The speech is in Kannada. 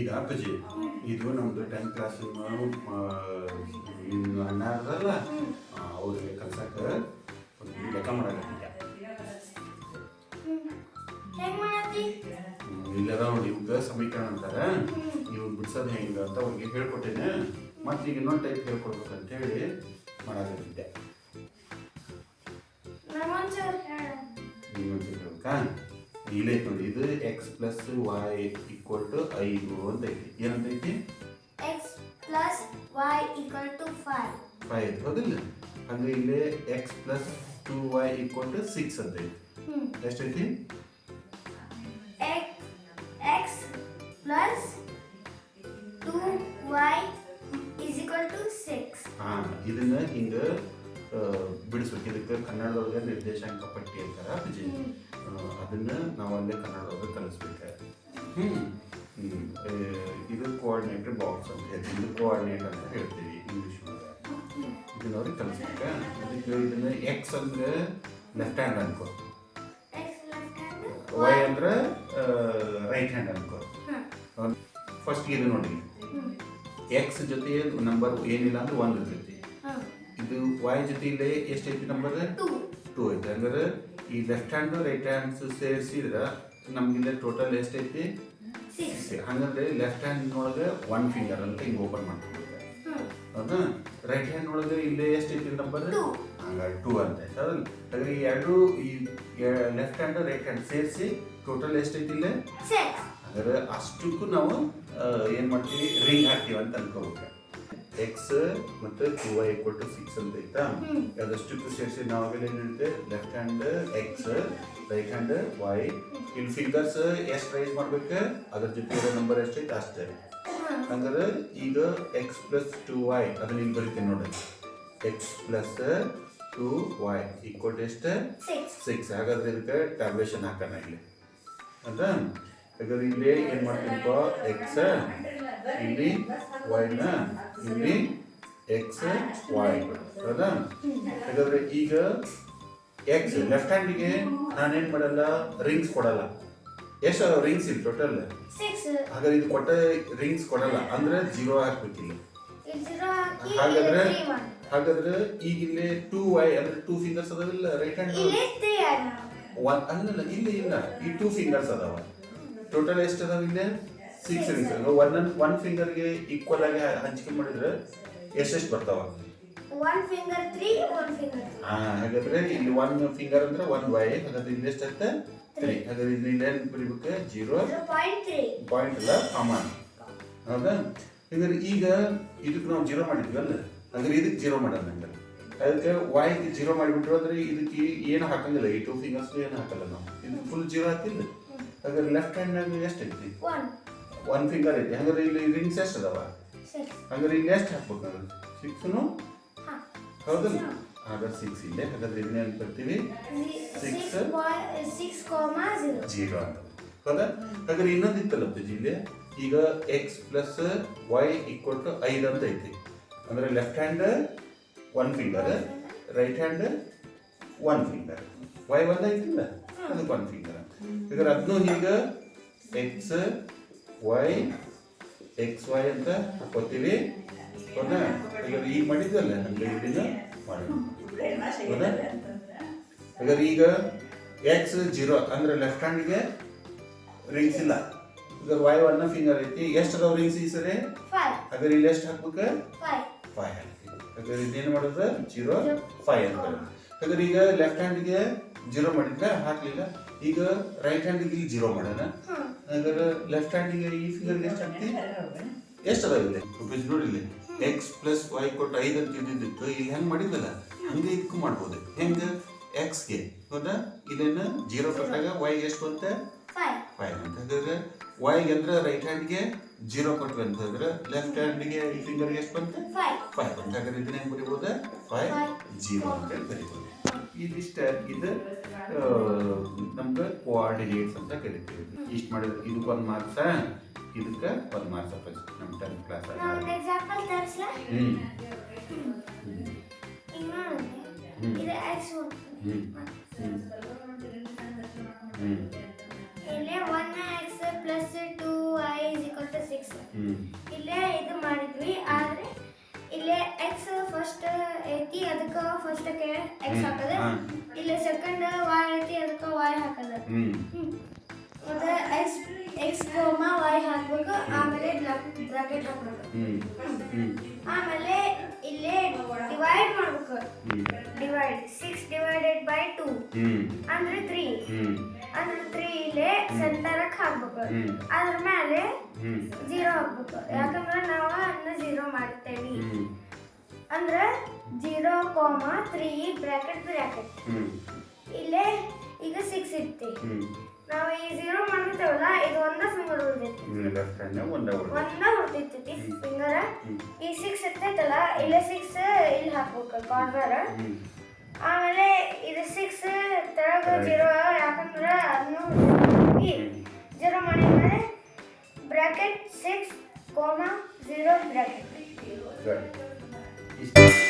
ಈಗ ಅಪ್ಪಾಜಿ. ಇದು ನಮ್ದು ಟೆಂತ್ ಕ್ಲಾಸ್ ಅಣ್ಣ ಅದಲ್ಲ ಅವ್ರಿಗೆ ಕಲ್ಸಕ್ಕ ಲೆಕ್ಕ ಮಾಡಕತ್ತಿದ್ದೆ ಇಲ್ಲದ ನೋಡಿ ಇವ್ಗ ಸಮೀಕರಣ ಅಂತಾರೆ. ಇವ್ ಬಿಡ್ಸೋದು ಹೆಂಗ ಅಂತ ಅವ್ರಿಗೆ ಹೇಳ್ಕೊಟ್ಟೇನೆ. ಮತ್ತೆ ಈಗ ಇನ್ನೊಂದು ಟೈಪ್ ಹೇಳ್ಕೊಡ್ಬೇಕು ಅಂತ ಹೇಳಿ. ಮಾಡಕತ್ತಿದ್ದೆ ಇನ್ನೊಂದು ಐತೆ ನೋಡಿ ಇದು X plus Y equal to ಐದು ಅಂತ ಐತಿ ಏನಂತೈತಿ X plus Y equal to five five ಐತಿ ಹೌದಿಲ್ಲ? ಅಂದ್ರೆ ಇಲ್ಲಿ X plus two Y equal to six ಅಂತ ಐತಿ ಎಷ್ಟೈತಿ X plus two Y equal to six ಹಾಂ ಇದನ್ನ ಹಿಂಗ ಇದಕ್ಕೆ ಕನ್ನಡದೊಳಗೆ ನಿರ್ದೇಶಾಂಕ ಪಟ್ಟಿ ಅಂತಾರ ವಿಜಯ್. ಅದನ್ನ ನಾವು ಅಲ್ಲೇ ಕನ್ನಡದೊಳಗೆ ಕಲಿಸ್ಬೇಕು. ಇದು ಕೋಆರ್ಡಿನೇಟರ್ ಬಾಕ್ಸ್ ಅಂತ ಹೇಳ್ತೀವಿ. ಇದು ಕೋಆರ್ಡಿನೇಟ್ ಅಂತ ಹೇಳ್ತೀವಿ ಇಂಗ್ಲೀಷ್ ಇದನ್ನ ಅವ್ರಿಗೆ ಕಲಿಸ್ಬೇಕ. ಅದಕ್ಕೆ ಇದನ್ನ ಎಕ್ಸ್ ಅಂದ್ರೆ ಲೆಫ್ಟ್ ಹ್ಯಾಂಡ್ ಅನ್ಕೋ. ವೈ ಅಂದ್ರೆ ರೈಟ್ ಹ್ಯಾಂಡ್ ಅನ್ಕೋ. ಫಸ್ಟ್ ಇದು ನೋಡಿ. ಎಕ್ಸ್ ಜೊತೆ ನಂಬರ್ ಏನಿಲ್ಲ ಅಂದ್ರೆ ಒಂದು ಇರ್ತೈತಿ. ಇದು ವೈ ಜೊತೆ ಇಲ್ಲೇ ಎಷ್ಟೈತಿ ನಂಬರ್ ಟು ಐತಿ. ಅಂದ್ರೆ ಈ ಲೆಫ್ಟ್ ಹ್ಯಾಂಡ್ ರೈಟ್ ಹ್ಯಾಂಡ್ಸ್ ಸೇರಿಸಿದ್ರೆ ನಮ್ಗಿಂದ ಟೋಟಲ್ ಎಷ್ಟೈತಿ ಹಂಗಂದ್ರೆ ಲೆಫ್ಟ್ ಹ್ಯಾಂಡ್ ಒಳಗೆ ಒನ್ ಫಿಂಗರ್ ಅಂತ ಹಿಂಗೆ ಓಪನ್ ಮಾಡ್ತೀವಿ ಹೌದಾ? ರೈಟ್ ಹ್ಯಾಂಡ್ ಒಳಗೆ ಇಲ್ಲೇ ಎಷ್ಟೈತಿ ನಂಬರ್. ಹಂಗಾಗಿ ಟೂ ಅಂತ ಐತೆ ಹೌದಲ್ಲ? ಈ ಎರಡು ಈ ಲೆಫ್ಟ್ ಹ್ಯಾಂಡ್ ರೈಟ್ ಹ್ಯಾಂಡ್ ಸೇರಿಸಿ ಟೋಟಲ್ ಎಷ್ಟೈತಿ ಇಲ್ಲೇ? ಹಾಗಾದ್ರೆ ಅಷ್ಟಕ್ಕೂ ನಾವು ಏನ್ ಮಾಡ್ತೀವಿ? ರಿಂಗ್ ಹಾಕ್ತೀವಿ ಅಂತ ಅನ್ಕೋಬೇಕು. ಎಕ್ಸ್ ಮತ್ತೆ two Y equal to six ಅಂತ ಐತಾ? ಅದಷ್ಟು ಅದಷ್ಟಕ್ಕೂ ಸೇರಿಸಿ ಏನು ಏನಿರುತ್ತೆ left hand X right hand Y in fingers ಎಷ್ಟು ರೈಸ್ ಮಾಡ್ಬೇಕು? ಅದ್ರ ಜೊತೆ ಇರೋ ನಂಬರ್ ಎಷ್ಟೈತೆ ಅಷ್ಟೇ. ಹಂಗಾರೆ ಈಗ ಎಕ್ಸ್ ಪ್ಲಸ್ ಟು ವೈ ಅದನ್ನ ಇಲ್ಲಿ ಬರಿತೀನಿ ನೋಡಿ. X plus two Y equal to ಎಷ್ಟು? ಸಿಕ್ಸ್ ಹಾಗಾದ್ರೆ ಇದಕ್ಕೆ ಟ್ಯಾಬ್ಲೇಷನ್ ಹಾಕೋಣ ಇಲ್ಲಿ. ಅಂತ ಹಾಗಾದ್ರೆ ಇಲ್ಲಿ ಏನು ಮಾಡ್ತೀನಪ್ಪ? ಎಕ್ಸ್ ಇಲ್ಲಿ ವೈನ ಇಲ್ಲಿ ಎಕ್ಸ್ ವೈ ಹೌದಾ? ಹಾಗಾದ್ರೆ ಈಗ ಎಕ್ಸ್ ಲೆಫ್ಟ್ ಹ್ಯಾಂಡಿಗೆ ನಾನೇನ್ ಮಾಡಲ್ಲ? ರಿಂಗ್ಸ್ ಕೊಡಲ್ಲ. ಎಷ್ಟು ರಿಂಗ್ಸ್ ಇಲ್ಲಿ ಟೋಟಲ್ ಹಾಗಾದ್ರೆ ಇದು ಕೊಟ್ಟ ರಿಂಗ್ಸ್ ಕೊಡಲ್ಲ. ಅಂದ್ರೆ ಜೀರೋ ಹಾಕ್ಬೇಕಿಲ್ಲ. ಹಾಗಾದ್ರೆ ಹಾಗಾದ್ರೆ ಈಗ ಇಲ್ಲಿ ಟೂ ವೈ ಅಂದ್ರೆ ಟೂ ಫಿಂಗರ್ಸ್ ಅದಾವಿಲ್ಲ ರೈಟ್ ಹ್ಯಾಂಡ್ ಒನ್ ಅಲ್ಲಲ್ಲ ಇಲ್ಲಿ ಇಲ್ಲ. ಈ ಟೂ ಫಿಂಗರ್ಸ್ ಅದಾವ. ಟೋಟಲ್ ಎಷ್ಟು ಅದಾವ ಇಲ್ಲಿ? ಸಿಕ್ಸ್ ರಿಂಗ್ಸ್ ಒನ್ ಒನ್ ಫಿಂಗರ್ಗೆ ಈಕ್ವಲ್ ಆಗಿ ಹಂಚಿಕೆ ಮಾಡಿದ್ರೆ ಎಷ್ಟೆಷ್ಟು ಬರ್ತಾವ? One finger three one finger ಹಾ ಹಾಗಾದ್ರೆ ಇಲ್ಲಿ ಒನ್ ಫಿಂಗರ್ ಅಂದ್ರೆ ಒನ್ ವೈ ಹಾಗಾದ್ರೆ ಇಲ್ಲಿ ಎಷ್ಟಾಯ್ತು ತ್ರೀ ಹಾಗಾದ್ರೆ ಇಲ್ಲಿ ಇಲ್ಲಿ ಏನು ಬರಿಬೇಕು? ಜೀರೋ ಪಾಯಿಂಟ್ ತ್ರೀ ಪಾಯಿಂಟ್ ಅಲ್ಲ ಕಾಮನ್ ಹೌದಾ? ಹಾಗಾದ್ರೆ ಈಗ ಇದಕ್ಕೆ ನಾವು ಜೀರೋ ಮಾಡಿದ್ವಿ ಅಲ್ಲ? ಹಾಗಾದ್ರೆ ಇದಕ್ಕೆ ಜೀರೋ ಮಾಡೋಣ ಹಂಗಾರೆ. ಅದಕ್ಕೆ ವಾಯ್ಗೆ ಜೀರೋ ಮಾಡಿಬಿಟ್ರು ಅಂದ್ರೆ ಇದಕ್ಕೆ ಏನು ಹಾಕಂಗಿಲ್ಲ? ಈ ಟೂ ಫಿಂಗರ್ಸ್ ಏನು ಹಾಕಲ್ಲ ನಾವು? ಇದು ಫುಲ್ ಜೀರೋ ಹಾಕಿಲ್ಲ ಹಾಗಾದ್ರೆ ಲೆಫ್ಟ್ ಹ್ಯಾಂಡ್ನಾಗ ಎಷ್ಟು ಒನ್ ಫಿಂಗರ್ ಐತಿ ಹಂಗಾರೆ ಇಲ್ಲಿ ರಿಂಗ್ಸ್ ಎಷ್ಟು ಅದಾವ? ಹಂಗಾರೆ ಹಾಗಾದ್ರೆ ಇಲ್ಲಿ ಎಷ್ಟು ಹಾಕ್ಬೇಕು ನಾನು. ಸಿಕ್ಸ್ನು ಹೌದಲ್ಲ ಹಾಗಾದ್ರೆ ಸಿಕ್ಸ್ ಇಲ್ಲೇ ಹಾಗಾದ್ರೆ ಇದನ್ನೇನು ಬರ್ತೀವಿ ಸಿಕ್ಸ್ ಸಿಕ್ಸ್ ಜೀರೋ ಅಂತ ಹೌದಾ? ಹಾಗಾದ್ರೆ ಇನ್ನೊಂದು ಇತ್ತಲ್ಲ ಇಲ್ಲಿ? ಈಗ X plus Y equal to ಐದು ಅಂತ ಐತಿ. ಅಂದ್ರೆ left hand one finger right hand one finger Y ಒಂದು ಐತಿಲ್ಲ? ಅದಕ್ಕೆ ಒನ್ ಫಿಂಗರ್ ಹಾಗಾದ್ರೆ ಅದನ್ನು ಈಗ ಎಕ್ಸ್ ವೈ ಎಕ್ಸ್ ವೈ ಅಂತ ಕೊತ್ತೀವಿ ಹೌದಾ ಈಗ ಈಗ ಮಾಡಿದ್ವಲ್ಲ ಹಂಡ್ರೆಡ್ ಇದನ್ನ ಮಾಡೋಣ ಹೌದಾ ಹಾಗಾದ್ರೆ ಈಗ ಎಕ್ಸ್ ಜೀರೋ ಅಂದ್ರೆ ಲೆಫ್ಟ್ ಹ್ಯಾಂಡ್ಗೆ ರಿಂಗ್ಸ್ ಇಲ್ಲ. ಈಗ ವೈ ಒನ್ ಫಿಂಗರ್ ಐತಿ. ಎಷ್ಟು ಅದಾವ ರಿಂಗ್ಸ್ ಈ ಸರಿ? ಹಾಗಾದ್ರೆ ಇಲ್ಲಿ ಎಷ್ಟು ಹಾಕ್ಬೇಕು? ಫೈವ್ ಹಾಕ್ತೀವಿ. ಹಾಗಾದ್ರೆ ಇದೇನು ಮಾಡೋದು? ಜೀರೋ ಫೈವ್ ಅಂತ. ಹಾಗಾದ್ರೆ ಈಗ ಲೆಫ್ಟ್ ಹ್ಯಾಂಡ್ಗೆ ಜೀರೋ ಮಾಡಿದ್ರೆ ಹಾಕ್ಲಿಲ್ಲ. ಈಗ ರೈಟ್ ಹ್ಯಾಂಡ್ಗೆ ಇಲ್ಲಿ ಜೀರೋ ಮಾಡೋಣ. ಹಾಗಾದ್ರೆ ಲೆಫ್ಟ್ ಹ್ಯಾಂಡ್ಗೆ ಈ ಫಿಂಗರ್ಗೆ ಎಷ್ಟು ಹಾಕ್ತಿ ಎಷ್ಟು ಅದ ಇಲ್ಲಿ ರುಪೀಸ್ ನೋಡಿ ಇಲ್ಲಿ ಎಕ್ಸ್ ಪ್ಲಸ್ ವೈ ಕೊಟ್ಟು ಐದು ಅಂತ ಇದ್ದಿದ್ದು ಇಲ್ಲಿ ಹೆಂಗೆ ಮಾಡಿದ್ದಲ್ಲ ಹಂಗೆ ಇದಕ್ಕೂ ಮಾಡ್ಬೋದು. ಹೆಂಗೆ? ಎಕ್ಸ್ಗೆ ಹೌದಾ ಇದನ್ನ ಜೀರೋ ಕೊಟ್ಟಾಗ ವೈ ಎಷ್ಟು ಅಂತ ಫೈವ್ ಅಂತ ಹೇಳಿದ್ರೆ ವೈಗೆ ಅಂದ್ರೆ ರೈಟ್ ಹ್ಯಾಂಡ್ಗೆ ಜೀರೋ ಕೊಟ್ವಿ ಅಂತ ಹೇಳಿದ್ರೆ ಲೆಫ್ಟ್ ಹ್ಯಾಂಡ್ಗೆ ಈ ಫಿಂಗರ್ಗೆ ಎಷ್ಟು ಬಂತು? ಫೈವ್ ಅಂತ ಹಾಗಾದ್ರೆ ಇದನ್ನ ಹೆಂಗೆ ಬರಿಬೋದು? ಫೈವ್. ಜೀರೋ ಅಂತ ಹೇಳಿ ಬರಿಬೋದು. ಇದಿಷ್ಟ ಇದು ನಮ್ಗೆ ಕೋಆರ್ಡಿನೇಟ್ಸ್ ಅಂತ ಕರಿತೀವಿ. ಇಷ್ಟು ಮಾಡಿದ್ರೆ ಇದಕ್ಕೊಂದು ಮಾರ್ಕ್ಸ ಇದಕ್ಕೆ ಒಂದು ಮಾರ್ಕ್ಸ್ ಅಪ್ಪ ನಮ್ಮ ಟೆಂತ್ ಕ್ಲಾಸ್ ಹ್ಞೂ ಹ್ಞೂ ಎಕ್ಸಾಂಪಲ್ ಇಲ್ಲೇ ಇದು ಮಾಡಿದ್ವಿ ಆದ್ರೆ ಇಲ್ಲೇ ಎಕ್ಸ್ ಫಸ್ಟ್ ಐತಿ ಅದಕ್ಕೆ ಫಸ್ಟಕ್ಕೆ ಎಕ್ಸ್ ಹಾಕದ ಇಲ್ಲೇ ಸೆಕೆಂಡ್ ವೈ ಐತಿ ಅದಕ್ಕೆ ವೈ ಹಾಕದ. ಮತ್ತೆ ಎಕ್ಸ್ ಎಕ್ಸ್ ಕೋಮ ವೈ ಹಾಕ್ಬೇಕು ಆಮೇಲೆ ಬ್ರಾಕೆಟ್ ಹಾಕ್ಬೇಕು. ಆಮೇಲೆ ಇಲ್ಲೇ ಡಿವೈಡ್ ಮಾಡ್ಬೇಕು. Divide six divided by two ಅಂದ್ರೆ ತ್ರೀ ಅಂದ್ರೆ ತ್ರೀ ಸೆಂಟರಕ್ಕೆ ಹಾಕ್ಬೇಕು. ಅದ್ರ ಮೇಲೆ ಜೀರೋ ಹಾಕ್ಬೇಕು. ಯಾಕಂದ್ರೆ ನಾವು ಅನ್ನ ಜೀರೋ ಮಾಡ್ತೇವಿ. ಅಂದ್ರೆ zero comma three bracket bracket ಇಲ್ಲೇ ಈಗ ಸಿಕ್ಸ್ ಇತ್ತು ನಾವು ಈ ಜೀರೋ ಮಾಡ್ತೇವಲ್ಲ ಇದು ಒಂದ ಫಿಂಗರ್ ಉಳಿದೈತಿ ಒಂದೇ ಹೊಡ್ತೈತಿ ಫಿಂಗರ್ ಈ ಸಿಕ್ಸ್ ಇರ್ತೈತಲ್ಲ ಇಲ್ಲೇ ಸಿಕ್ಸ್ ಇಲ್ಲಿ ಹಾಕ್ಬೇಕು ಕಾರ್ನರ್ ಆಮೇಲೆ ಇದು ಸಿಕ್ಸ್ ತೆಳಗ ಜೀರೋ ಯಾಕಂದ್ರೆ ಅದನ್ನು ಜೀರೋ ಮಾಡಿದ್ಮೇಲೆ bracket six comma zero bracket ಸರಿ ಇಷ್ಟು